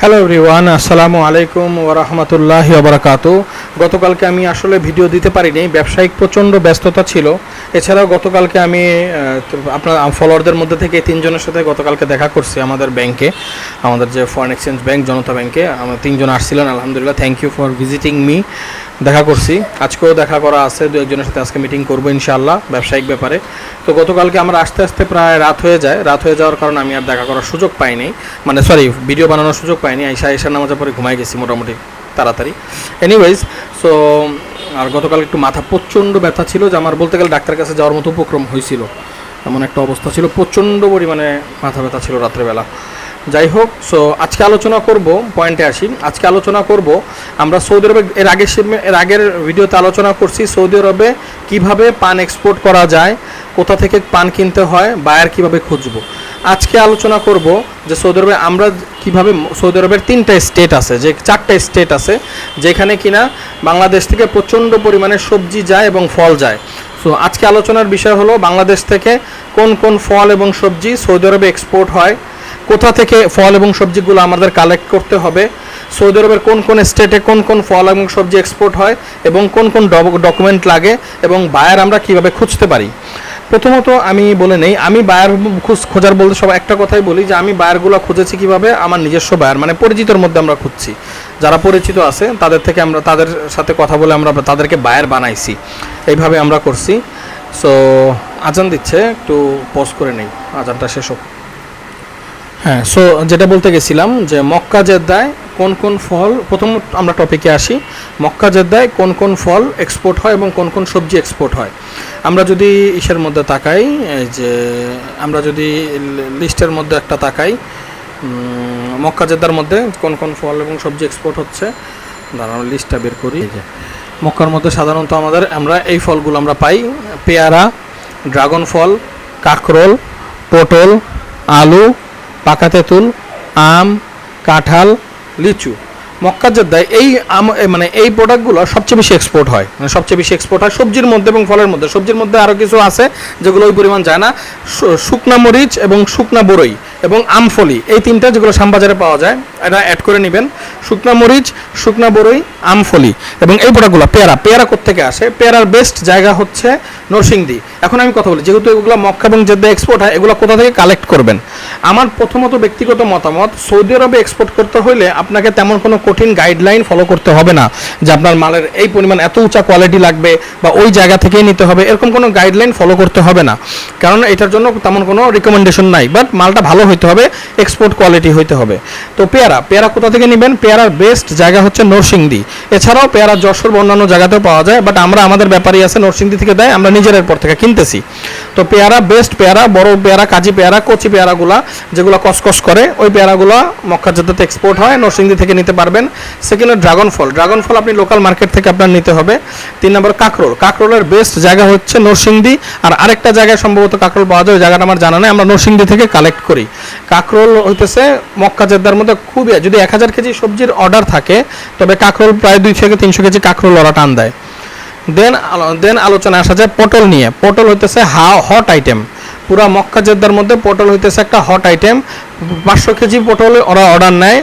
Hello everyone আসসালামু আলাইকুম ওরহমতুল্লাহ ওবরাকাত গতকালকে আমি আসলে ভিডিও দিতে পারিনি। ব্যবসায়িক প্রচণ্ড ব্যস্ততা ছিল। এছাড়াও গতকালকে আমি আপনার ফলোয়ারদের মধ্যে থেকে তিনজনের সাথে গতকালকে দেখা করছি আমাদের ব্যাংকে। আমাদের যে ফরেন এক্সচেঞ্জ ব্যাংক জনতা ব্যাংকে আমার তিনজন আসছিলেন, আলহামদুলিল্লাহ। Thank you for visiting me দেখা করছি। আজকেও দেখা করা আছে, দু একজনের সাথে আজকে মিটিং করব ইনশাআল্লাহ ব্যবসায়িক ব্যাপারে। তো গতকালকে আমরা আস্তে আস্তে প্রায় রাত হয়ে যায়। রাত হয়ে যাওয়ার কারণে আমি আর দেখা করার সুযোগ পাইনি। মানে সরি ভিডিও বানানোর সুযোগ পাইনি। আইসা এসার নামাজের পরে ঘুমাই গেছি মোটামুটি। তাড়াতাড়ি। এনিওয়েজ সো আর গতকাল একটু মাথা প্রচণ্ড ব্যথা ছিল, যে আমার বলতে গেলে ডাক্তারের কাছে যাওয়ার মতো উপক্রম হয়েছিল। এমন একটা অবস্থা ছিল, প্রচণ্ড পরিমাণে মাথা ব্যথা ছিল রাত্রেবেলা। যাই হোক সো আজকে আলোচনা করব পয়েন্টে আসি। আজকে আলোচনা করব, আমরা সৌদি আরবে, এর আগে এর আগের ভিডিওতে আলোচনা করছি সৌদি আরবে কীভাবে পান এক্সপোর্ট করা যায়, কোথা থেকে পান কিনতে হয় বায়ার কীভাবে খুঁজবো। আজকে আলোচনা করব যে সৌদি আরবে আমরা কীভাবে সৌদি আরবের তিনটা স্টেট আছে, যে চারটা স্টেট আছে, যেখানে কিনা বাংলাদেশ থেকে প্রচণ্ড পরিমাণে সবজি যায় এবং ফল যায়। সো আজকে আলোচনার বিষয় হলো বাংলাদেশ থেকে কোন কোন ফল এবং সবজি সৌদি আরবে এক্সপোর্ট হয়, কোথা থেকে ফল এবং সবজিগুলো আমাদের কালেক্ট করতে হবে, সৌদি আরবের কোন কোন স্টেটে কোন কোন ফল এবং সবজি এক্সপোর্ট হয়, এবং কোন কোন ডকুমেন্ট লাগে, এবং বায়ার আমরা কীভাবে খুঁজতে পারি। প্রথমত আমি বলে নেই, আমি বায়ার খুঁজ খোঁজার বলতে সব একটা কথাই বলি যে আমি বায়ারগুলো খুঁজেছি কীভাবে? আমার নিজস্ব বায়ার মানে পরিচিতর মধ্যে আমরা খুঁজছি। যারা পরিচিত আছে, তাদের থেকে আমরা তাদের সাথে কথা বলে আমরা তাদেরকে বায়ার বানাইছি। এইভাবে আমরা করছি। সো আজান দিচ্ছে, একটু পজ করে নেই। আজানটা শেষ হোক। হ্যাঁ সো যেটা বলতে গেছিলাম যে মক্কা জেদ্দায় কোন কোন ফল প্রথম আমরা টপিকে আসি। মক্কা জেদ্দায় কোন কোন ফল এক্সপোর্ট হয় এবং কোন কোন সবজি এক্সপোর্ট হয়। আমরা যদি ইসের মধ্যে তাকাই যে আমরা যদি লিস্টের মধ্যে একটা তাকাই মক্কা জেদ্দার মধ্যে কোন কোন ফল এবং সবজি এক্সপোর্ট হচ্ছে দাঁড়ানো লিস্টটা বের করি। যে। মক্কার মধ্যে সাধারণত আমাদের আমরা এই ফলগুলো আমরা পাই পেয়ারা ড্রাগন ফল কাকরোল পটল আলু পাকা তেঁতুল আম কাঁঠাল লিচু। মক্কা জেদ্দায় এই মানে এই প্রোডাক্টগুলো সবচেয়ে বেশি এক্সপোর্ট হয়। মানে সবচেয়ে বেশি এক্সপোর্ট হয় সবজির মধ্যে এবং ফলের মধ্যে। সবজির মধ্যে আরও কিছু আছে যেগুলো ওই পরিমাণ যায় না। শুকনা মরিচ এবং শুকনা বরই। এবং আমফলি, এই তিনটা যেগুলো শ্যামবাজারে পাওয়া যায়, এটা অ্যাড করে নেবেন। শুকনা মরিচ, শুকনা বরই, আমফলি এবং এই প্রোডাক্টগুলো পেয়ারা। পেয়ারা কোথেকে আসে? পেয়ারার বেস্ট জায়গা হচ্ছে নরসিংদী। এখন আমি কথা বলি, যেহেতু এগুলো মক্কা এবং জেদ্দা এক্সপোর্ট হয়, এগুলো কোথা থেকে কালেক্ট করবেন? আমার প্রথমত ব্যক্তিগত মতামত, সৌদি আরবে এক্সপোর্ট করতে হলে আপনাকে তেমন কোনো কঠিন গাইডলাইন ফলো করতে হবে না, যে আপনার মালের এই পরিমাণ এত উঁচা কোয়ালিটি লাগবে বা ওই জায়গা থেকেই নিতে হবে, এরকম কোনো গাইডলাইন ফলো করতে হবে না। কারণ এটার জন্য তেমন কোনো রিকমেন্ডেশন নাই বাট মালটা ভালো হইতে হবে এক্সপোর্ট কোয়ালিটি হইতে হবে। তো পেয়ারা পেয়ারা কোথা থেকে নেবেন? পেয়ারার বেস্ট জায়গা হচ্ছে নরসিংদী। এছাড়াও পেয়ারা যশোর অন্যান্য জায়গাতেও পাওয়া যায় বাট আমরা আমাদের ব্যাপারই আছে, নরসিংদী থেকে দেয়, আমরা নিজের এরপর থেকে কিনতেছি। তো পেয়ারা বেস্ট পেয়ারা, বড় পেয়ারা, কাজী পেয়ারা, কচি পেয়ারাগুলা, যেগুলো কসকস করে, ওই পেয়ারাগুলো মক্কা জেদ্দাতে এক্সপোর্ট হয়, নরসিংদী থেকে নিতে পারবেন। সেকেন্ড ড্রাগন ফল ড্রাগন ফল আপনি লোকাল মার্কেট থেকে আপনার নিতে হবে। তিন নম্বর কাকরোল। কাকরোলের বেস্ট জায়গা হচ্ছে নরসিংদী, আর আরেকটা জায়গায় সম্ভবত কাকরোল পাওয়া যায়, ওই জায়গাটা আমার জানা নেই, আমরা নরসিংদী থেকে কালেক্ট করি। কাকরোল হইতেছে মক্কা জেদ্দার মধ্যে খুবই যদি এক হাজার কেজি সবজির অর্ডার থাকে, তবে কাকরোল প্রায় দুই থেকে তিনশো কেজি কাকরোল ওরা টান দেয়। দেন দেন আলোচনা আসা যায় পটল নিয়ে। পটল হইতেছে হা হট আইটেম পুরা মক্কা জেদ্দার মধ্যে পটল হইতেছে একটা হট আইটেম পাঁচশো কেজি পটল ওরা অর্ডার নেয়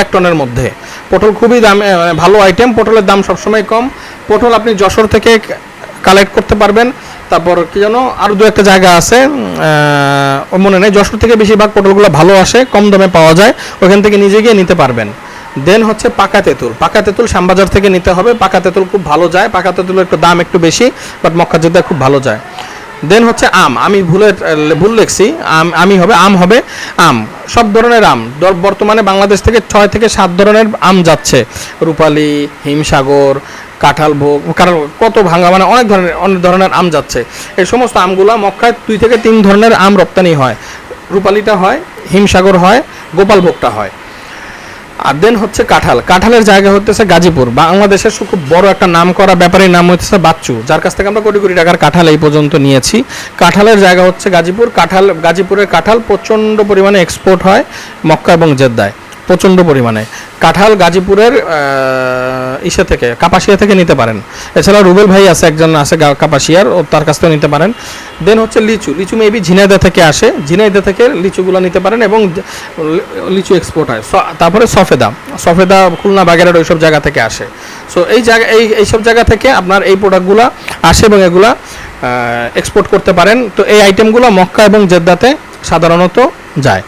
এক টনের মধ্যে। পটল খুবই দাম মানে ভালো আইটেম পটলের দাম সবসময় কম। পটল আপনি যশোর থেকে কালেক্ট করতে পারবেন। তারপর কি যেন আরও দু একটা জায়গা আছে ও মনে নেই, যশোর থেকে বেশিরভাগ পটলগুলো ভালো আসে, কম দামে পাওয়া যায়, ওখান থেকে নিজে গিয়ে নিতে পারবেন। দেন হচ্ছে পাকা তেঁতুল। পাকা তেঁতুল শ্যামবাজার থেকে নিতে হবে, পাকা তেঁতুল খুব ভালো যায়, পাকা তেঁতুলের একটু দাম একটু বেশি বাট মক্কা জেদ্দায় খুব ভালো যায়। দেন হচ্ছে আম। আমি ভুলে, ভুল লিখছি, আম, আমি হবে, আম হবে আম। সব ধরনের আম। বর্তমানে বাংলাদেশ থেকে ছয় থেকে সাত ধরনের আম যাচ্ছে। রূপালি, হিমসাগর কাঁঠাল ভোগ কারণ কত ভাঙা মানে অনেক ধরনের অনেক ধরনের আম যাচ্ছে। এই সমস্ত আমগুলা মক্কায় দুই থেকে তিন ধরনের আম রপ্তানি হয়। রূপালিটা হয়, হিমসাগর হয় গোপাল ভোগটা হয়। আর দেন হচ্ছে কাঁঠাল। কাঁঠালের জায়গা হতেছে গাজীপুর। বাংলাদেশের খুব বড় একটা নাম করা ব্যাপারীর নাম হচ্ছে বাচ্চু। যার কাছ থেকে আমরা কোটি কোটি টাকার কাঁঠাল এই পর্যন্ত নিয়েছি। কাঁঠালের জায়গা হচ্ছে গাজীপুর। কাঁঠাল, গাজীপুরের কাঁঠাল প্রচণ্ড পরিমাণে এক্সপোর্ট হয় মক্কা এবং জেদ্দায়। প্রচণ্ড পরিমাণে। কাঁঠাল গাজীপুরের ইসে থেকে, কাপাসিয়া থেকে নিতে পারেন। এছাড়া রুবেল ভাই আছে, একজন আছে কাপাসিয়ার, ও তার কাছ থেকে নিতে পারেন। দেন হচ্ছে লিচু। লিচু মেবি ঝিনাইদা থেকে আসে। ঝিনাইদা থেকে লিচুগুলো নিতে পারেন এবং লিচু এক্সপোর্ট হয়। তারপরে সফেদা। সফেদা, খুলনা বাগেরহাট ওইসব জায়গা থেকে আসে। সো, এই জায়গা, এই, এইসব জায়গা থেকে আপনার এই প্রোডাক্টগুলো আসে এবং এগুলা এক্সপোর্ট করতে পারেন। তো এই আইটেমগুলো মক্কা এবং জেদ্দাতে সাধারণত যায়।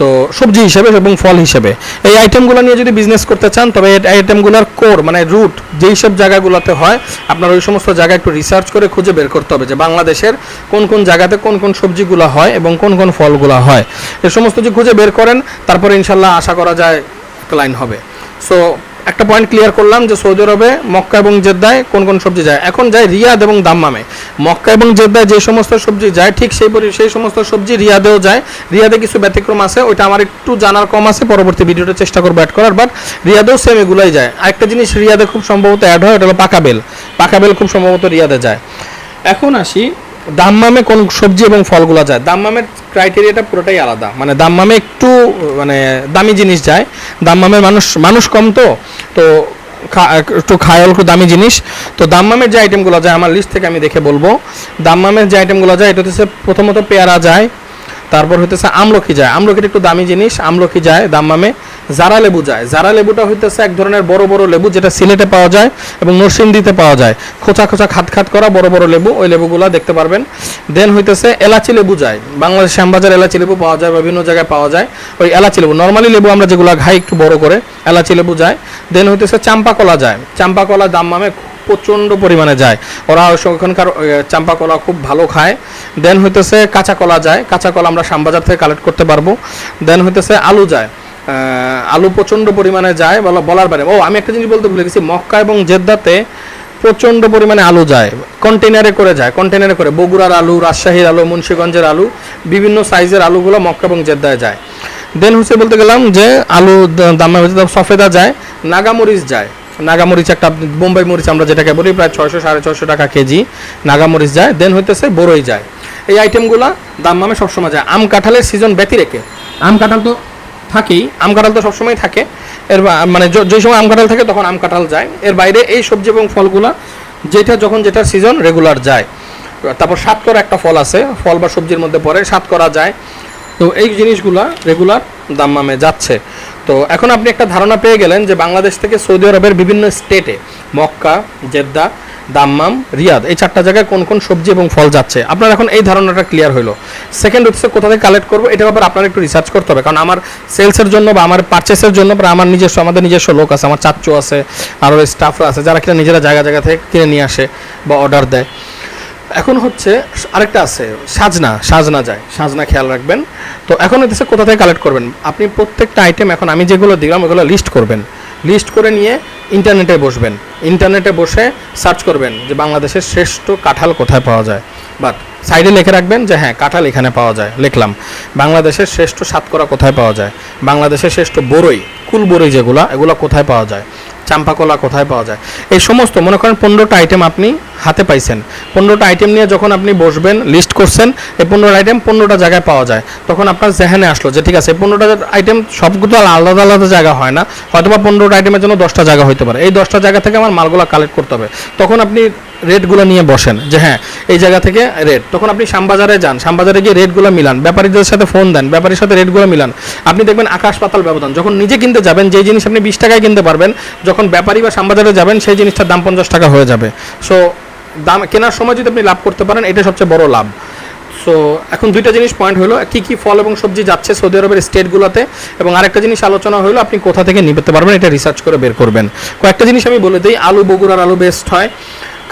তো সবজি হিসেবে এবং ফল হিসেবে। এই আইটেমগুলো নিয়ে যদি বিজনেস করতে চান, তবে এই আইটেমগুলোর কোর মানে রুট যেই সব জায়গাগুলোতে হয়, আপনার ওই সমস্ত জায়গা একটু রিসার্চ করে খুঁজে বের করতে হবে যে বাংলাদেশের কোন কোন জায়গাতে কোন কোন সবজিগুলো হয় এবং কোন কোন ফলগুলো হয়। এ সমস্ত যে খুঁজে বের করেন, তারপরে ইনশাল্লাহ আশা করা যায় ক্লাইন হবে। সো একটা পয়েন্ট ক্লিয়ার করলাম যে সৌদি আরবে মক্কা এবং জেদ্দায় কোন কোন সবজি যায়। এখন যায় রিয়াদ এবং দাম্মামে। মক্কা এবং জেদ্দায় যে সমস্ত সবজি যায়, ঠিক সেই সেই সমস্ত সবজি রিয়াদেও যায়। রিয়াদে কিছু ব্যতিক্রম আছে, ওইটা আমার একটু জানার কম আছে, পরবর্তী ভিডিওতে চেষ্টা করব অ্যাড করার বাট রিয়াদেও সেম এগুলাই যায়। আরেকটা জিনিস রিয়াদে খুব সম্ভবত অ্যাড হয় ওটা হলো পাকা বেল। পাকা বেল খুব সম্ভবত রিয়াদে যায়। এখন আসি, দাম্মামে কোন সবজি এবং ফলগুলো যায়। দাম্মামের ক্রাইটেরিয়াটা পুরোটাই আলাদা। মানে দাম্মামে একটু মানে দামি জিনিস যায়। দাম্মামের মানুষ মানুষ কম তো। তো একটু খায় একটু দামি জিনিস। তো দাম্মামের যে আইটেমগুলো যায়, আমার লিস্ট থেকে আমি দেখে বলব। দাম্মামের যে আইটেমগুলো যায় এটা হচ্ছে প্রথমত পেয়ারা যায়। তারপর হইতেছে আমলকি যায়। আমলকিটা একটু দামি জিনিস আমলকি যায় দাম্মামে জারা লেবু যায়। জারা লেবুটা হইতেছে এক ধরনের বড় বড় লেবু যেটা সিলেটে পাওয়া যায় এবং নরসিংদীতে পাওয়া যায়। খোঁচা খোঁচা খাত খাত করা বড় বড় লেবু, ওই লেবুগুলা দেখতে পারবেন। দেন হইতেছে এলাচি লেবু যায়। বাংলাদেশ শ্যামবাজার এলাচি লেবু পাওয়া যায় বিভিন্ন জায়গায় পাওয়া যায়। ওই এলাচি লেবু নর্মালি লেবু আমরা যেগুলো খাই একটু বড় করে, এলাচি লেবু যায়। দেন হইতেছে চাম্পা কলা যায়। চাম্পা কলা দাম্মামে প্রচণ্ড পরিমাণে যায়। ওরা ওখানকার চাম্পা কলা খুব ভালো খায়। দেন হইতেছে কাঁচা কলা যায়। কাঁচা কলা আমরা শ্যামবাজার থেকে কালেক্ট করতে পারব। দেন হইতেছে আলু যায়। আলু প্রচণ্ড পরিমাণে যায় বলা, বলার বাইরে। ও, আমি একটা জিনিস বলতে ভুলে গেছি। মক্কা এবং জেদ্দাতে প্রচণ্ড পরিমাণে আলু যায়। কন্টেনারে করে যায়। কন্টেনারে করে। বগুড়ার আলু, রাজশাহীর আলু, মুন্সিগঞ্জের আলু, বিভিন্ন সাইজের আলুগুলো মক্কা এবং জেদ্দায় যায়। দেন হচ্ছে বলতে গেলাম যে, আলু দামে সফেদা যায়। নাগামরিচ যায়। নাগামরিচ একটা বোম্বাই মরিচ আমরা যেটাকে বলি প্রায় ছয়শো সাড়ে ছয়শো টাকা কেজি নাগামরিচ যায় দেন হইতেছে বড়ই যায়। এই আইটেমগুলো দাম মামে সবসময় যায়। আম কাঁঠালের সিজন ব্যতি রেখে। আম কাঁঠাল তো থাকেই। আম কাঁঠাল তো সবসময় থাকে। এর মানে য- সময় আম কাঁঠাল থাকে তখন আম কাঁঠাল যায়। এর বাইরে এই সবজি এবং ফলগুলা যেটা যখন যেটা সিজন রেগুলার যায়। তারপর সাতকরা একটা ফল আছে ফল বা সবজির মধ্যে পড়ে সাতকরা যায়। তো এই জিনিসগুলা রেগুলার দাম্মামে যাচ্ছে। তো এখন আপনি একটা ধারণা পেয়ে গেলেন যে বাংলাদেশ থেকে সৌদি আরবের বিভিন্ন স্টেটে মক্কা, জেদ্দা, দাম্মাম, রিয়াদ, এই চারটা জায়গায় কোন কোন সবজি এবং ফল যাচ্ছে? আপনার এখন এই ধারণাটা ক্লিয়ার হলো সেকেন্ড হচ্ছে কোথা থেকে কালেক্ট করব এটা ব্যাপারে আপনার একটু রিসার্চ করতে হবে। কারণ আমার সেলসের জন্য বা আমার পারচেসের জন্য বা আমার নিজস্ব, আমাদের নিজস্ব লোক আছে, আমার চাচ্চু আছে আরও স্টাফরা আছে, যারা কিনা নিজেরা জায়গা জায়গা থেকে কিনে নিয়ে আসে বা অর্ডার দেয়। এখন হচ্ছে আরেকটা আছে, সাজনা সাজনা যায়। সাজনা খেয়াল রাখবেন। তো এখন হচ্ছে কোথা থেকে কালেক্ট করবেন? আপনি প্রত্যেকটা আইটেম এখন আমি যেগুলো দিলাম, ওগুলো লিস্ট করবেন। লিস্ট করে নিয়ে ইন্টারনেটে বসবেন। ইন্টারনেটে বসে সার্চ করবেন যে বাংলাদেশের শ্রেষ্ঠ কাঁঠাল কোথায় পাওয়া যায়। বাট সাইডে লিখে রাখবেন যে হ্যাঁ কাঁঠাল এখানে পাওয়া যায়। লিখলাম, বাংলাদেশের শ্রেষ্ঠ সাতকরা কোথায় পাওয়া যায়? বাংলাদেশের শ্রেষ্ঠ বড়ই কুল বড়ই যেগুলো, এগুলো কোথায় পাওয়া যায়? চাম্পা কলা কোথায় পাওয়া যায়? এই সমস্ত, মনে করেন পনেরোটা আইটেম আপনি হাতে পাইছেন। পনেরোটা আইটেম নিয়ে যখন আপনি বসবেন লিস্ট করছেন, এই পনেরোটা আইটেম পনেরোটা জায়গায় পাওয়া যায়। তখন আপনার জেহানে আসলো যে, ঠিক আছে পনেরোটা আইটেম সবগুলো আলাদা আলাদা জায়গা হয় না। হয়তো বা পনেরোটা আইটেমের জন্য দশটা জায়গা হতে পারে। এই দশটা জায়গা থেকে আমার মালগুলো কালেক্ট করতে হবে। তখন আপনি রেটগুলো নিয়ে বসেন যে হ্যাঁ এই জায়গা থেকে রেট তখন আপনি শ্যামবাজারে যান। শ্যামবাজারে গিয়ে রেটগুলো মিলান। ব্যাপারীদের সাথে ফোন দেন। ব্যাপারীর সাথে রেটগুলো মিলান। আপনি দেখবেন আকাশ পাতাল ব্যবধান। যখন নিজে কিনতে যাবেন, যেই জিনিস আপনি বিশ টাকায় কিনতে পারবেন, যখন ব্যাপারী বা শ্যামবাজারে যাবেন, সেই জিনিসটার দাম পঞ্চাশ টাকা হয়ে যাবে। সো দাম কেনার সময় যদি আপনি লাভ করতে পারেন, এটা সবচেয়ে বড় লাভ। সো এখন দুইটা জিনিস পয়েন্ট হলো, কি কি ফল এবং সবজি যাচ্ছে সৌদি আরবের স্টেটগুলোতে এবং আরেকটা জিনিস আলোচনা হলো, আপনি কোথা থেকে নিতে পারবেন, এটা রিসার্চ করে বের করবেন। কয়েকটা জিনিস আমি বলে দিই, আলু বগুড়ার আলু বেস্ট হয়।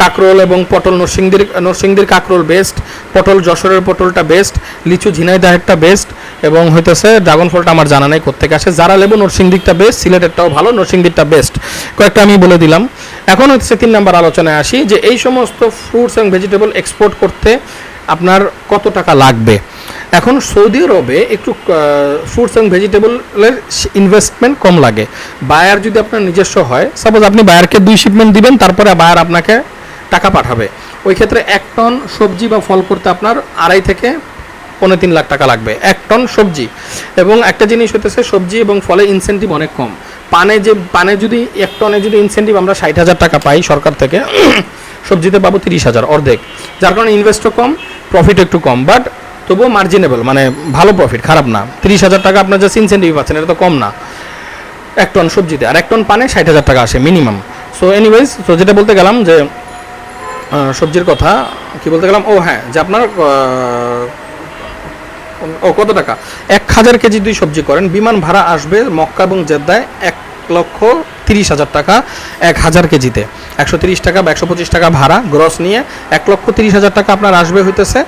কাকরোল এবং পটল নরসিংদীর নরসিংদীর কাকরোল বেস্ট পটল যশোরের পটলটা বেস্ট লিচু ঝিনাইদাহেরটা বেস্ট এবং হইতেছে ড্রাগন ফলটা আমার জানা নাই কোথেকে আসে। যারা লেবু নরসিংদীরটা বেস্ট সিলেটেরটাও ভালো, নরসিংদীরটা বেস্ট কয়েকটা আমি বলে দিলাম। এখন হচ্ছে তিন নাম্বার আলোচনায় আসি যে এই সমস্ত ফ্রুটস এবং ভেজিটেবল এক্সপোর্ট করতে আপনার কত টাকা লাগবে? এখন সৌদি আরবে একটু ফ্রুটস এবং ভেজিটেবলের ইনভেস্টমেন্ট কম লাগে। বায়ার যদি আপনার নিজস্ব হয় সাপোজ আপনি বায়ারকে দুই শিপমেন্ট দিবেন, তারপরে বায়ার আপনাকে টাকা পাঠাবে। ওই ক্ষেত্রে এক টন সবজি বা ফল করতে আপনার আড়াই থেকে পনেরো তিন লাখ টাকা লাগবে, এক টন সবজি। এবং একটা জিনিস হতেছে সবজি এবং ফলে ইনসেন্টিভ অনেক কম। পানে যে, পানে যদি এক টনে যদি ইনসেন্টিভ আমরা ষাট হাজার টাকা পাই সরকার থেকে, সবজিতে পাবো তিরিশ হাজার অর্ধেক। যার কারণে ইনভেস্টও কম প্রফিট একটু কম বাট তবুও মার্জিনেবল মানে ভালো প্রফিট খারাপ না। তিরিশ হাজার টাকা আপনার জাস্ট ইনসেন্টিভ পাচ্ছেন, এটা তো কম না। এক টন সবজিতে, আর এক টন পানে ষাট হাজার টাকা আসে মিনিমাম সো এনিওয়েজ তো যেটা বলতে গেলাম যে সবজির কথা কি বলতে গেলাম? ও হ্যাঁ যে আপনার ও, কত টাকা? এক হাজার কেজি দুই সবজি করেন, বিমান ভাড়া আসবে মক্কা এবং জেদ্দায় এক লক্ষ তিরিশ হাজার টাকা এক হাজার কেজিতে। একশো তিরিশ টাকা বা একশো পঁচিশ টাকা ভাড়া গ্রস নিয়ে এক লক্ষ তিরিশ হাজার টাকা আপনার আসবে হইতেছে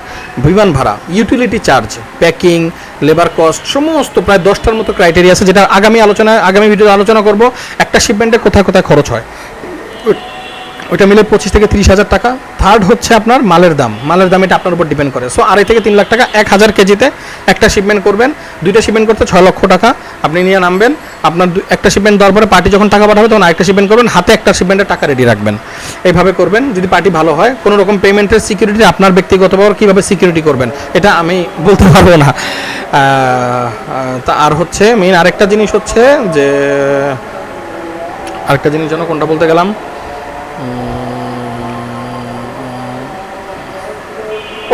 বিমান ভাড়া utility charge packing labour cost সমস্ত প্রায় দশটার মতো ক্রাইটেরিয়া আছে যেটা আগামী আলোচনা আগামী ভিডিও আলোচনা করব। একটা শিপমেন্টে কোথায় কোথায় খরচ হয়? ওইটা মিলে পঁচিশ থেকে তিরিশ হাজার টাকা। থার্ড হচ্ছে আপনার মালের দাম। মালের দাম এটা আপনার উপর ডিপেন্ড করে। সো আড়াই থেকে তিন লাখ টাকা, এক হাজার কেজিতে একটা শিপমেন্ট করবেন। দুইটা শিপমেন্ট করতে ছয় লক্ষ টাকা। আপনি নিয়ে নামবেন। আপনার একটা শিপমেন্ট দেওয়ার পরে পার্টি যখন টাকা পাঠাবে, তখন আরেকটা শিপমেন্ট করবেন। হাতে একটা শিপমেন্টের টাকা রেডি রাখবেন। এইভাবে করবেন। যদি পার্টি ভালো হয়, কোনো রকম পেমেন্টের সিকিউরিটি আপনার ব্যক্তিগতভাবে কীভাবে সিকিউরিটি করবেন, এটা আমি বলতে পারব না। তা আর হচ্ছে মেইন আরেকটা জিনিস হচ্ছে যে, আরেকটা জিনিস যেন কোনটা বলতে গেলাম?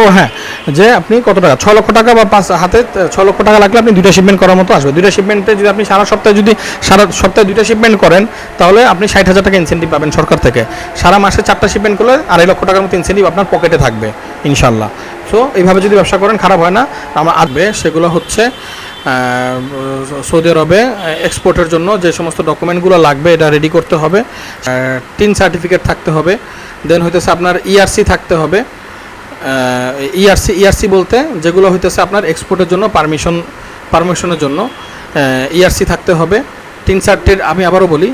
ও হ্যাঁ যে আপনি কত টাকা? ছ লক্ষ টাকা বা পাঁচ হাতে ছ লক্ষ টাকা লাগলে আপনি দুইটা শিপমেন্ট করার মতো আসবে। দুইটা শিপমেন্টে যদি আপনি সারা সপ্তাহে যদি, সারা সপ্তাহে দুইটা শিপমেন্ট করেন, তাহলে আপনি ষাট হাজার টাকা ইনসেন্টিভ পাবেন সরকার থেকে। সারা মাসে চারটা শিপমেন্ট করলে আড়াই লক্ষ টাকার মতো ইনসেন্টিভ আপনার পকেটে থাকবে ইনশাল্লাহ সো এইভাবে যদি ব্যবসা করেন, খারাপ হয় না। আমার আসবে, সেগুলো হচ্ছে সৌদি আরবে এক্সপোর্টের জন্য যে সমস্ত ডকুমেন্টগুলো লাগবে, এটা রেডি করতে হবে। টিন সার্টিফিকেট থাকতে হবে। দেন হইতেছে আপনার ইআরসি থাকতে হবে। ইআরসি ইআরসি বলতে যেগুলো হইতেছে আপনার এক্সপোর্টের জন্য পারমিশন পারমিশনের জন্য ইআরসি থাকতে হবে। তিন সার্টের আমি আবারও বলি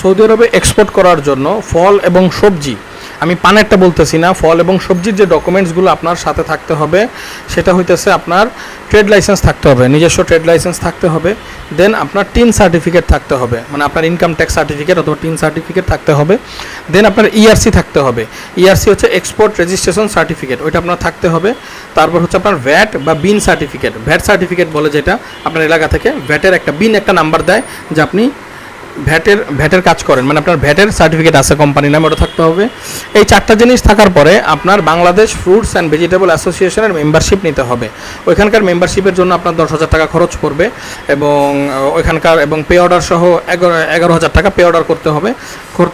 সৌদি আরবে এক্সপোর্ট করার জন্য ফল এবং সবজি, আমি পানেরটা বলতেছি না, ফল এবং সবজির যে ডকুমেন্টসগুলো আপনার সাথে থাকতে হবে, সেটা হইতেছে আপনার ট্রেড লাইসেন্স থাকতে হবে, নিজস্ব ট্রেড লাইসেন্স থাকতে হবে দেন আপনার টিন সার্টিফিকেট থাকতে হবে মানে আপনার ইনকাম ট্যাক্স সার্টিফিকেট অথবা টিন সার্টিফিকেট থাকতে হবে দেন আপনার ইআরসি থাকতে হবে ইআরসি হচ্ছে এক্সপোর্ট রেজিস্ট্রেশন সার্টিফিকেট ওইটা আপনার থাকতে হবে, তারপর হচ্ছে আপনার ভ্যাট বা বিন সার্টিফিকেট ভ্যাট সার্টিফিকেট বলে যেটা, আপনার এলাকা থেকে ভ্যাটের একটা বিন একটা নাম্বার দেয়, যে আপনি ভ্যাটের ভ্যাটের কাজ করেন। মানে আপনার ভ্যাটের সার্টিফিকেট আছে কোম্পানির নামে, ওটা থাকতে হবে। এই চারটা জিনিস থাকার পরে আপনার বাংলাদেশ ফ্রুটস অ্যান্ড ভেজিটেবল অ্যাসোসিয়েশনের মেম্বারশিপ নিতে হবে। ওইখানকার মেম্বারশিপের জন্য আপনার দশ হাজার টাকা খরচ পড়বে এবং ওইখানকার এবং পে অর্ডার সহ এগারো এগারো হাজার টাকা পে অর্ডার করতে হবে।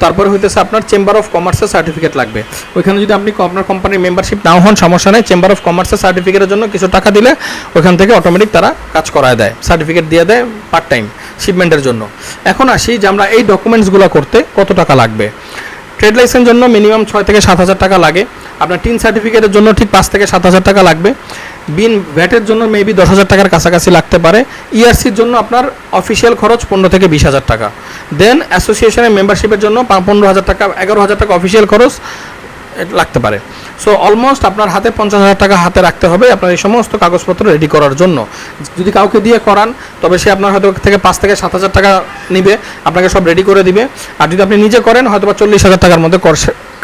তারপরে হইতেছে আপনার চেম্বার অফ কমার্সের সার্টিফিকেট লাগবে। ওইখানে যদি আপনি আপনার কোম্পানির মেম্বারশিপ নাও হন, সমস্যা নেই। চেম্বার অফ কমার্সের সার্টিফিকেটের জন্য কিছু টাকা দিলে ওইখান থেকে অটোমেটিক তারা কাজ করায় দেয়। সার্টিফিকেট দিয়ে দেয় পার্ট টাইম শিপমেন্টের জন্য। এখন আসি যে আমরা এই ডকুমেন্টসগুলো করতে কত টাকা লাগবে? ট্রেড লাইসেন্স জন্য মিনিমাম ছয় থেকে সাত হাজার টাকা লাগে। আপনার টিন সার্টিফিকেটের জন্য ঠিক পাঁচ থেকে সাত হাজার টাকা লাগবে। বিন ভ্যাটের জন্য মেবি দশ হাজার টাকার কাছাকাছি লাগতে পারে। ইআরসির জন্য আপনার অফিসিয়াল খরচ পনেরো থেকে বিশ হাজার টাকা। দেন অ্যাসোসিয়েশনের মেম্বারশিপের জন্য পনেরো হাজার টাকা, এগারো হাজার টাকা অফিসিয়াল খরচ। লাগতে পারে। সো অলমোস্ট আপনার হাতে পঞ্চাশ হাজার টাকা হাতে রাখতে হবে আপনার এই সমস্ত কাগজপত্র রেডি করার জন্য। যদি কাউকে দিয়ে করান, তবে সে আপনার হয়তো থেকে পাঁচ থেকে সাত হাজার টাকা নিবে, আপনাকে সব রেডি করে দিবে। আর যদি আপনি নিজে করেন হয়তো বা চল্লিশ হাজার টাকার মধ্যে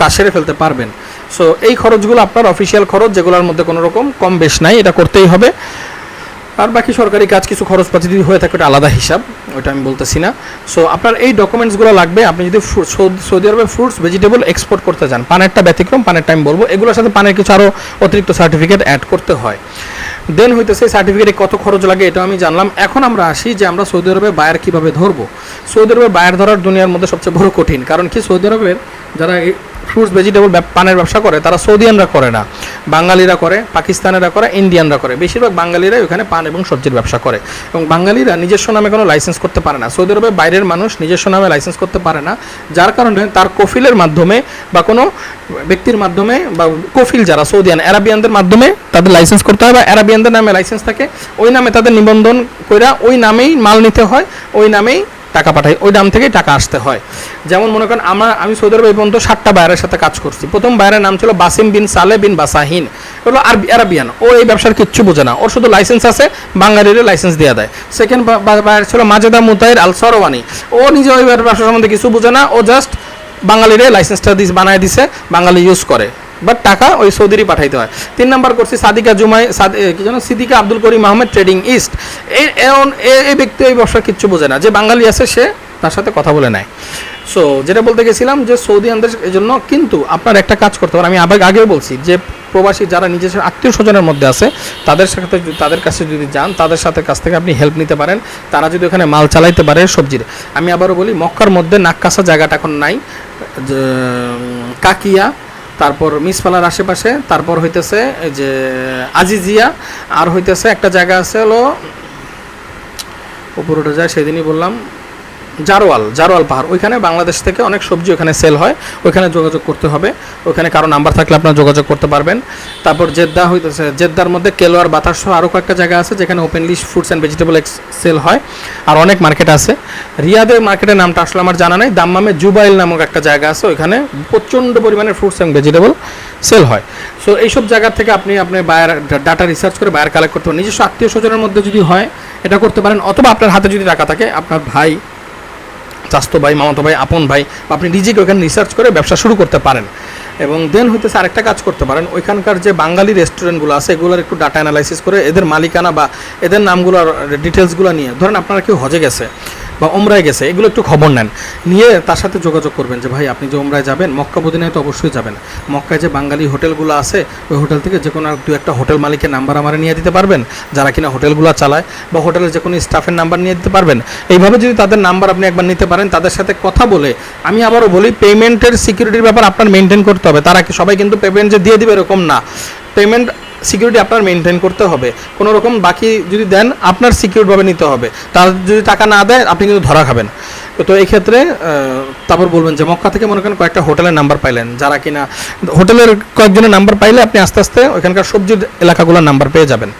কাজ সেরে ফেলতে পারবেন। সো এই খরচগুলো আপনার অফিসিয়াল খরচ, যেগুলোর মধ্যে কোনো রকম কম বেশ নাই, এটা করতেই হবে। আর বাকি সরকারি কাজ কিছু খরচপাতি যদি হয়ে থাকে, ওটা আলাদা হিসাব, ওটা আমি বলতেছি না। সো আপনার এই ডকুমেন্টসগুলো লাগবে, আপনি যদি সৌদি- আরবে ফ্রুটস ভেজিটেবল এক্সপোর্ট করতে চান পানেরটা ব্যতিক্রম পানেরটা আমি বলব, এগুলোর সাথে পানের কিছু আরও অতিরিক্ত সার্টিফিকেট অ্যাড করতে হয়। দেন হইতেছে সার্টিফিকেটে কত খরচ লাগে এটা আমি জানলাম। এখন আমরা আসি যে আমরা সৌদি আরবে বায়ার কীভাবে ধরবো। সৌদি আরবে বায়ার ধরার দুনিয়ার মধ্যে সবচেয়ে বড় কঠিন, কারণ কি সৌদি আরবের যারা ফ্রুটস, ভেজিটেবল পানের ব্যবসা করে, তারা সৌদিয়ানরা করে না। বাঙালিরা করে, পাকিস্তানেরা করে, ইন্ডিয়ানরা করে। বেশিরভাগ বাঙালিরাই ওখানে পান এবং সবজির ব্যবসা করে। এবং বাঙালিরা নিজস্ব নামে কোনো লাইসেন্স করতে পারে না। সৌদি আরবে বাইরের মানুষ নিজস্ব নামে লাইসেন্স করতে পারে না, যার কারণে তার কফিলের মাধ্যমে বা কোনো ব্যক্তির মাধ্যমে বা কফিল যারা, সৌদিয়ান, অ্যারাবিয়ানদের মাধ্যমে তাদের লাইসেন্স করতে হয় বা অ্যারাবিয়ানদের নামে লাইসেন্স থাকে, ওই নামে তাদের নিবন্ধন কইরা ওই নামেই মাল নিতে হয়, ওই নামেই টাকা পাঠাই, ওই নাম থেকেই টাকা আসতে হয়। যেমন মনে করেন, আমার, আমি সৌদি আরবে এই পর্যন্ত সাতটা বায়ারের সাথে কাজ করছি। প্রথম বায়ারের নাম ছিল বাসিম বিন সালে বিন বাসাহিন। হলো আরবি, আরাবিয়ান। ও এই ব্যবসার কিচ্ছু বোঝে না। ওর শুধু লাইসেন্স আছে বাঙালির লাইসেন্স দিয়ে দেয়। সেকেন্ড বায়ার ছিল মাজেদা মুতাইর আল সরওয়ানি। ও নিজে ওই ব্যবসা সম্বন্ধে কিছু বোঝে না। ও জাস্ট বাঙালিরে লাইসেন্সটা দিস, বানায় দিছে, বাঙালি ইউজ করে। বাট টাকা ওই সৌদিরই পাঠাইতে হয়। তিন নাম্বার করছি সাদিকা জুমাই কি যেন, সিদ্দিকা আব্দুল করিম আহমেদ ট্রেডিং ইস্ট। এই ব্যক্তি এই ব্যবসা কিচ্ছু বোঝে না। যে বাঙালি আছে, সে তার সাথে কথা বলে নেয়। সো যেটা বলতে গেছিলাম যে সৌদি আনদের এই জন্য কিন্তু আপনার একটা কাজ করতে পারেন আমি আবার আগেও বলছি যে প্রবাসী যারা নিজস্ব আত্মীয় স্বজনের মধ্যে আছে, তাদের সাথে তাদের কাছে যদি যান, তাদের সাথে কাছ থেকে আপনি হেল্প নিতে পারেন। তারা যদি ওখানে মাল চালাইতে পারে সবজির। আমি আবারও বলি, মক্কার মধ্যে নাক্কাসা জায়গাটা এখন নাই। কাকিয়া তারপর মিসপালার আশেপাশে, তারপর হইতেছে যে আজিজিয়া, আর হইতেছে একটা জায়গা আছে হলো উপরে যায় সেদিনই বললাম জারোয়াল জারোয়াল পাহাড়। ওইখানে বাংলাদেশ থেকে অনেক সবজি ওখানে সেল হয়। ওইখানে যোগাযোগ করতে হবে। ওইখানে কারও নাম্বার থাকলে আপনারা যোগাযোগ করতে পারবেন। তারপর জেদ্দা হইতেছে। জেদ্দার মধ্যে কেলোয়ার বাতাস সহ আরও কয়েকটা জায়গা আছে যেখানে openly fruits and vegetable sale হয়। আর অনেক মার্কেট আছে। রিয়াদের মার্কেটের নামটা আসলে আমার জানা নেই। দাম্মামে জুবাইল নামক একটা জায়গা আছে। ওইখানে প্রচণ্ড পরিমাণে ফ্রুটস অ্যান্ড ভেজিটেবল সেল হয়। সো এইসব জায়গা থেকে আপনি আপনার বায়ার ডাটা রিসার্চ করে বায়ার কালেক্ট করতে পারেন। নিজস্ব আত্মীয় স্বজনের মধ্যে যদি হয়, এটা করতে পারেন। অথবা আপনার হাতে যদি টাকা থাকে, আপনার ভাই চাস্তো ভাই, মামাতো ভাই, আপন ভাই, আপনি নিজেকে ওখানে রিসার্চ করে ব্যবসা শুরু করতে পারেন। এবং দেন হইতেছে আরেকটা কাজ করতে পারেন, ওইখানকার যে বাঙালি রেস্টুরেন্টগুলো আছে, এগুলোর একটু ডাটা অ্যানালাইসিস করে এদের মালিকানা বা এদের নামগুলোর ডিটেলসগুলো নিয়ে, ধরেন আপনারা কেউ হজে গেছে বা ওমরায় গেছে, এগুলো একটু খবর নেন। নিয়ে তার সাথে যোগাযোগ করবেন যে, ভাই, আপনি যে ওমরায় যাবেন, মক্কা মদিনায় তো অবশ্যই যাবেন। মক্কায় যে বাঙালি হোটেলগুলো আছে, ওই হোটেল থেকে যে কোনো দু একটা হোটেল মালিকের নাম্বার আমার নিয়ে দিতে পারবেন, যারা কিনা হোটেলগুলো চালায় বা হোটেলের যে কোনো স্টাফের নাম্বার নিয়ে দিতে পারবেন। এইভাবে যদি তাদের নাম্বার আপনি একবার নিতে পারেন, তাদের সাথে কথা বলে আমি আবারও বলি পেমেন্টের সিকিউরিটির ব্যাপার আপনার মেনটেন করতে হবে। তারা সবাই কিন্তু পেমেন্ট যে দিয়ে দিবে এরকম না। পেমেন্ট সিকিউরিটি আপনার মেনটেন করতে হবে। কোনো রকম বাকি যদি দেন, আপনার সিকিউরভাবে নিতে হবে। তার যদি টাকা না দেয় আপনি কিন্তু ধরা খাবেন। তো এই ক্ষেত্রে তারপর বলবেন যে মক্কা থেকে মনে করেন কয়েকটা হোটেলের নাম্বার পাইলেন, যারা কিনা হোটেলের কয়েকজনের নাম্বার পাইলে আপনি আস্তে আস্তে ওইখানকার সবজির এলাকাগুলোর নাম্বার পেয়ে যাবেন।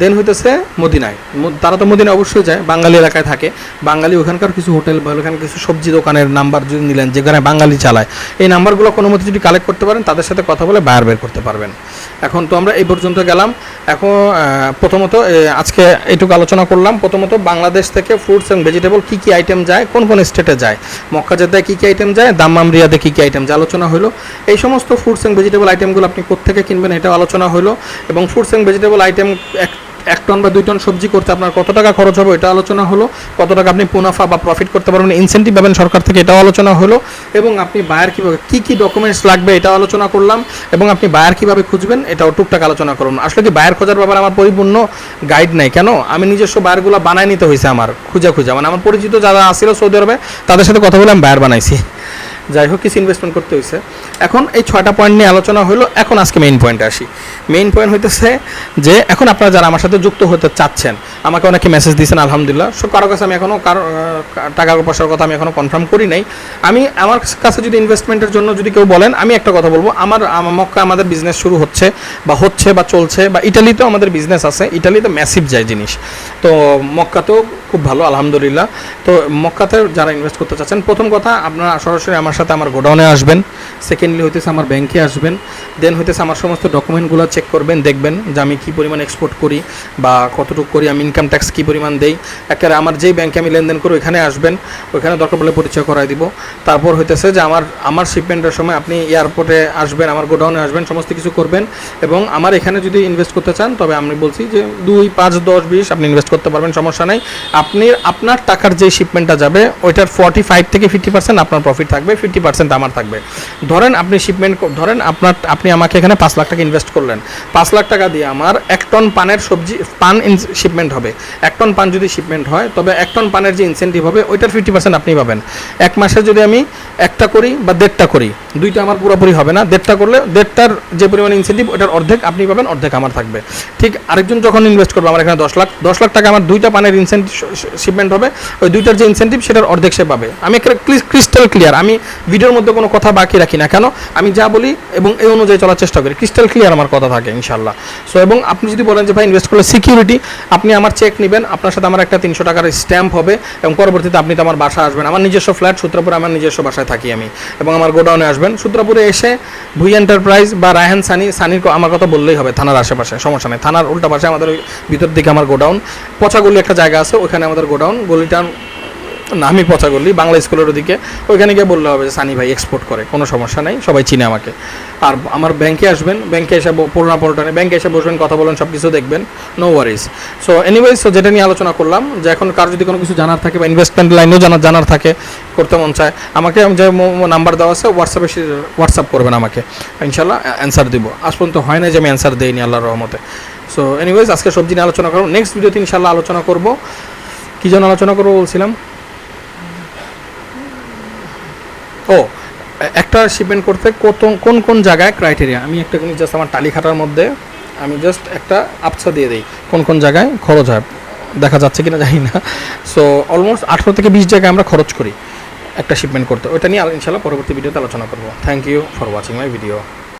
দেন হইতেছে মদিনায়। তারা তো মদিনায় অবশ্যই যায়, বাঙালি এলাকায় থাকে। বাঙালি ওখানকার কিছু হোটেল বা ওখানে কিছু সবজি দোকানের নাম্বার যদি নিলেন, যেখানে বাঙালি চালায়, এই নাম্বারগুলো কোনো মতে যদি কালেক্ট করতে পারেন, তাদের সাথে কথা বলে বায়ার বের করতে পারবেন। এখন তো আমরা এই পর্যন্ত গেলাম। এখন প্রথমত আজকে এটুকু আলোচনা করলাম। প্রথমত, বাংলাদেশ থেকে ফ্রুটস অ্যান্ড ভেজিটেবল কী কী আইটেম যায়, কোন কোন স্টেটে যায় মক্কা কী কী আইটেম যায়, দাম্মাম রিয়াদে কী কী আইটেম যায়, আলোচনা হলো এই সমস্ত ফ্রুটস অ্যান্ড ভেজিটেবল আইটেমগুলো আপনি কোথেকে কিনবেন এটাও আলোচনা হলো এবং ফ্রুটস অ্যান্ড ভেজিটেবল আইটেম এক এক টন বা দুই টন সবজি করতে আপনার কত টাকা খরচ হবে? এটা আলোচনা হলো। কত টাকা আপনি মুনাফা বা প্রফিট করতে পারবেন ইনসেন্টিভ পাবেন সরকার থেকে, এটাও আলোচনা হলো। এবং আপনি বায়ার কীভাবে, কী কী ডকুমেন্টস লাগবে, এটাও আলোচনা করলাম। এবং আপনি বায়ার কীভাবে খুঁজবেন, এটাও টুকটাক আলোচনা করুন। আসলে কি বায়ার খোঁজার ব্যাপারে আমার পরিপূর্ণ গাইড নাই। কেন? আমি নিজস্ব বায়ারগুলো বানায় নিতে হয়েছে আমার, খুঁজে খুঁজে। মানে আমার পরিচিত যারা আসছিল সৌদি আরবে, তাদের সাথে কথা বলে আমি বায়ার বানাইছি। যাই হোক, কিছু ইনভেস্টমেন্ট করতে হয়েছে এখন এই ছয়টা পয়েন্ট নিয়ে আলোচনা হলো এখন আজকে মেইন পয়েন্টে আসি। মেইন পয়েন্ট হইতেছে যে, এখন আপনারা যারা আমার সাথে যুক্ত হতে চাচ্ছেন, আমাকে অনেকে মেসেজ দিয়েছেন আলহামদুলিল্লাহ। সো কারও কাছে আমি এখনও কারও টাকা পয়সার কথা আমি এখনও কনফার্ম করি নাই। আমি আমার কাছে যদি ইনভেস্টমেন্টের জন্য যদি কেউ বলেন, আমি একটা কথা বলব। আমার মক্কা আমাদের বিজনেস শুরু হচ্ছে বা হচ্ছে বা চলছে বা ইটালিতেও আমাদের বিজনেস আছে। ইটালিতে ম্যাসিভ যায় জিনিস। তো মক্কাতেও খুব ভালো, আলহামদুলিল্লাহ। তো মক্কাতে যারা ইনভেস্ট করতে চাচ্ছেন, প্রথম কথা, আপনারা সরাসরি আমার সাথে আমার গোডাউনে আসবেন। সেকেন্ডলি হইতেছে আমার ব্যাংকে আসবেন। দেন হইতেছে আমার সমস্ত ডকুমেন্টগুলো চেক করবেন, দেখবেন যে আমি কী পরিমাণ এক্সপোর্ট করি বা কতটুকু করি, আমি ইনকাম ট্যাক্স কী পরিমাণ দেই। একেবারে আমার যেই ব্যাংকে আমি লেনদেন করি, ওইখানে আসবেন, ওইখানে দরকার পড়লে পরিচয় করাই দিব। তারপর হইতেছে যে আমার আমার শিপমেন্টের সময় আপনি এয়ারপোর্টে আসবেন, আমার গোডাউনে আসবেন, সমস্ত কিছু করবেন এবং আমার এখানে যদি ইনভেস্ট করতে চান, তবে আমি বলছি যে দুই, পাঁচ, দশ, বিশ আপনি ইনভেস্ট করতে পারবেন, সমস্যা নেই। আপনি, আপনার টাকার যে শিপমেন্টটা যাবে, ওইটার ফর্টি ফাইভ থেকে ফিফটি পার্সেন্ট আপনার প্রফিট থাকবে ফিফটি পার্সেন্ট আমার থাকবে। ধরেন আপনি শিপমেন্ট ধরেন আপনার, আপনি আমাকে এখানে পাঁচ লাখ টাকা ইনভেস্ট করলেন। পাঁচ লাখ টাকা দিয়ে আমার এক টন পানের সবজি, পান শিপমেন্ট হবে। এক টন পান যদি শিপমেন্ট হয়, তবে এক টন পানের যে ইনসেন্টিভ হবে, ওইটার ফিফটি পার্সেন্ট আপনি পাবেন। এক মাসে যদি আমি একটা করি বা দেড়টা করি, দুইটা আমার পুরোপুরি হবে না। দেড়টা করলে, দেড়টার যে পরিমাণ ইনসেন্টিভ ওটার অর্ধেক আপনি পাবেন, অর্ধেক আমার থাকবে। ঠিক আরেকজন যখন ইনভেস্ট করবে, আমার এখানে দশ লাখ দশ লাখ টাকা আমার দুইটা পানের ইনসেন্টিভ শিপমেন্ট হবে। ওই দুইটার যে ইনসেন্টিভ সেটার অর্ধেক সে পাবে। আমি ক্রিস্টাল ক্লিয়ার আমি ভিডিওর মধ্যে কোনো কথা বাকি রাখি না। কেন? আমি যা বলি এবং এই অনুযায়ী চলার চেষ্টা করি। ক্রিস্টাল ক্লিয়ার আমার কথা থাকে ইনশাল্লাহ সো এবং আপনি যদি বলেন যে, ভাই ইনভেস্ট করলে সিকিউরিটি আপনি আমার চেক নেবেন, আপনার সাথে আমার একটা তিনশো টাকার স্ট্যাম্প হবে এবং পরবর্তীতে আপনি তো আমার বাসা আসবেন। আমার নিজস্ব ফ্ল্যাট সূত্রপুরে আমার নিজস্ব বাসায় থাকি আমি। এবং আমার গোডাউনে আসবেন। সূত্রপুরে এসে ভুই এন্টারপ্রাইজ বা রায়হান সানি, সানির আমার কথা বললেই হবে থানার আশেপাশে, সমস্যা নেই। থানার উল্টা পাশে আমাদের ওই ভিতর দিকে আমার গোডাউন পচাগুলি একটা জায়গা আছে, ওখানে আমাদের গোডাউন গলিটার নামই পচাগলি বাংলা স্কুলের ওদিকে। ওইখানে গিয়ে বললে হবে যে, সানি ভাই এক্সপোর্ট করে, কোনো সমস্যা নেই, সবাই চিনে আমাকে। আর আমার ব্যাংকে আসবেন, ব্যাংকে এসে পুরোনা পল্টনে ব্যাংকে এসে বসবেন, কথা বলেন সব কিছু দেখবেন no worries so anyways so যেটা নিয়ে আলোচনা করলাম, যে এখন কার যদি কোনো কিছু জানার থাকে বা ইনভেস্টমেন্ট লাইনেও জানার জানার থাকে, করতে মন চায়, আমাকে যে নাম্বার দেওয়া আছে হোয়াটসঅ্যাপে হোয়াটসঅ্যাপ করবেন আমাকে। ইনশাল্লাহ অ্যান্সার দিব। আজ পর্যন্ত হয় না যে আমি অ্যান্সার দিইনি, আল্লাহর রহমতে। সো এনিওয়েজ আজকে সবজি নিয়ে আলোচনা করব নেক্সট ভিডিওতে ইনশাল্লাহ আলোচনা করব। কী যেন আলোচনা করব বলছিলাম? ও, একটা শিপমেন্ট করতে কত কোন কোন জায়গায় ক্রাইটেরিয়া আমি একটা জিনিস জাস্ট আমার টালিখাটার মধ্যে, আমি জাস্ট একটা আপসা দিয়ে দিই, কোন কোন জায়গায় খরচ হয়। দেখা যাচ্ছে কিনা জানি না। সো অলমোস্ট আঠেরো থেকে বিশ জায়গায় আমরা খরচ করি একটা শিপমেন্ট করতে। ওইটা নিয়ে ইনশাল্লাহ পরবর্তী ভিডিওতে আলোচনা করব। Thank you for watching my video